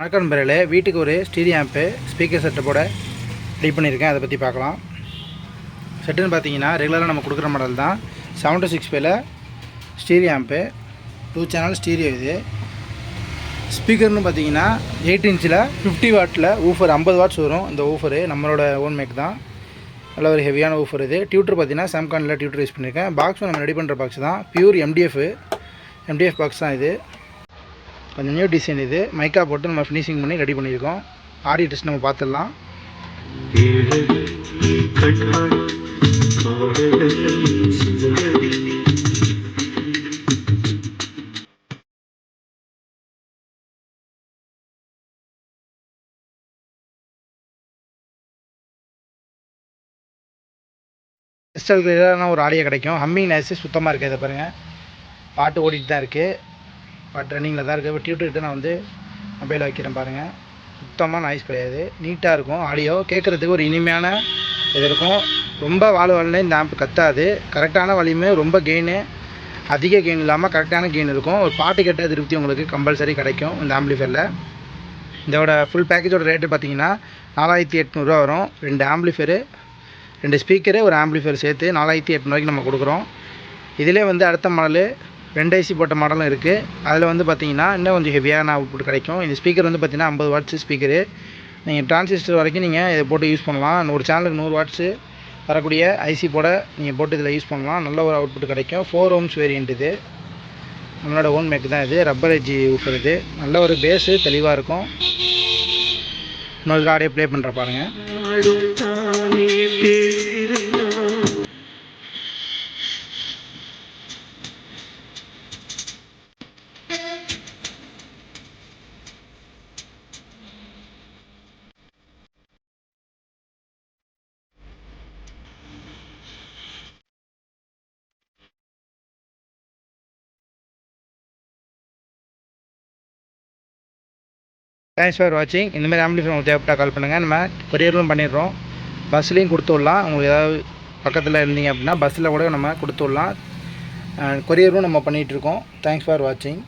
வணக்கம் நண்பர்களே வீட்டுக்கு ஒரு ஸ்டீரியோ ஆம்பு ஸ்பீக்கர் செட்டப்போட ரெடி பண்ணியிருக்கேன். அதை பற்றி பார்க்கலாம். செட்டுன்னு பார்த்தீங்கன்னா ரெகுலராக நம்ம கொடுக்குற மாடல் தான். செவன் டூ சிக்ஸ் பேல stereo amp two channel stereo இது. ஸ்பீக்கர்னு பார்த்தீங்கன்னா எயிட் இன்ச்சில் ஃபிஃப்டி வாட்டில் ஊஃபர் ஐம்பது வாட்ஸ் வரும். இந்த ஊஃபரு நம்மளோட ஓன் மேக் தான். நல்ல ஒரு ஹெவியான ஊஃபர் இது. டியூட்டர் பார்த்தீங்கன்னா சாம்கானில் டியூட்டர் யூஸ் பண்ணியிருக்கேன். பாக்ஸும் நம்ம ரெடி பண்ணுற பாக்ஸ் தான். பியூர் எம்டிஎஃப் எம்டிஎஃப் பாக்ஸ் தான் இது. கொஞ்சம் நியூ டிசைன் இது. மைக்கா போட்டு நம்ம ஃபினிஷிங் பண்ணி ரெடி பண்ணியிருக்கோம். ஆடி டெஸ்ட் நம்ம பார்த்துடலாம். கிறிஸ்டல் கிளியரான ஒரு ஆடியோ கிடைக்கும். ஹம்மிங் நாய்ஸு சுத்தமாக இருக்குது இதை பாருங்கள் பாட்டு ஓடிட்டு தான் இருக்குது பட் ரன்னிங்கில் தான் இருக்குது டியூட்டர்கிட்ட நான் வந்து மொபைல் வைக்கிறேன் பாருங்கள் சுத்தமாக நாய்ஸ் கிடையாது. நீட்டாக இருக்கும். ஆடியோ கேட்குறதுக்கு ஒரு இனிமையான இது இருக்கும். ரொம்ப வாழ் வாழ்னு இந்த ஆம்ப் கத்தாது. கரெக்டான வலியுமே ரொம்ப கெயினு அதிக கெயின் இல்லாமல் கரெக்டான கெயின் இருக்கும். ஒரு பாட்டு கேட்ட திருப்தி உங்களுக்கு கம்பல்சரி கிடைக்கும் இந்த ஆம்பிளிஃபையரில் இதோட ஃபுல் பேக்கேஜோட ரேட்டு பார்த்தீங்கன்னா நாலாயிரத்தி எட்நூறுரூவா வரும். ரெண்டு ஆம்பிளிஃபையரு ரெண்டு ஸ்பீக்கரு ஒரு ஆம்பிளிஃபையர் சேர்த்து நாலாயிரத்தி எட்நூறுவாய்க்கு நம்ம கொடுக்குறோம். இதிலே வந்து அடுத்த மாடலு ரெண்டு ஐசி போட்ட மாடலும் இருக்குது அதில் வந்து பார்த்தீங்கன்னா இன்னும் கொஞ்சம் ஹெவியான அவுட்புட் கிடைக்கும். இந்த ஸ்பீக்கர் வந்து பார்த்தீங்கன்னா ஐம்பது வாட்ஸ் ஸ்பீக்கரு நீங்கள் டிரான்சிஸ்டர் வரைக்கும் நீங்கள் இதை போட்டு யூஸ் பண்ணலாம். ஒரு சேனலுக்கு நூறு வாட்ஸு வரக்கூடிய ஐசி போட நீங்கள் போட்டு இதில் யூஸ் பண்ணலாம். நல்ல ஒரு அவுட்புட் கிடைக்கும். ஃபோர் ஓம்ஸ் வேரியண்ட் இது. நம்மளோட ஓன் மேக் தான் இது. ரப்பர் எஜ்ஜி ஊஃபர் இது. நல்ல ஒரு பேஸு தெளிவாக இருக்கும். இன்னொரு ஆடியோ ப்ளே பண்ணுற பாருங்கள் தேங்க்ஸ் ஃபார் வாட்சிங் இந்தமாதிரி ஆம்புலன்ஸ் உங்களுக்கு தேவைப்பட்டால் கால் பண்ணுங்கள் நம்ம கொரியரும் பண்ணிடுறோம். பஸ்லேயும் கொடுத்து விடலாம் உங்களுக்கு ஏதாவது பக்கத்தில் இருந்தீங்க அப்படின்னா பஸ்ஸில் கூட நம்ம கொடுத்து விடலாம் கொரியரும் நம்ம பண்ணிகிட்ருக்கோம் தேங்க்ஸ் ஃபார் வாட்சிங்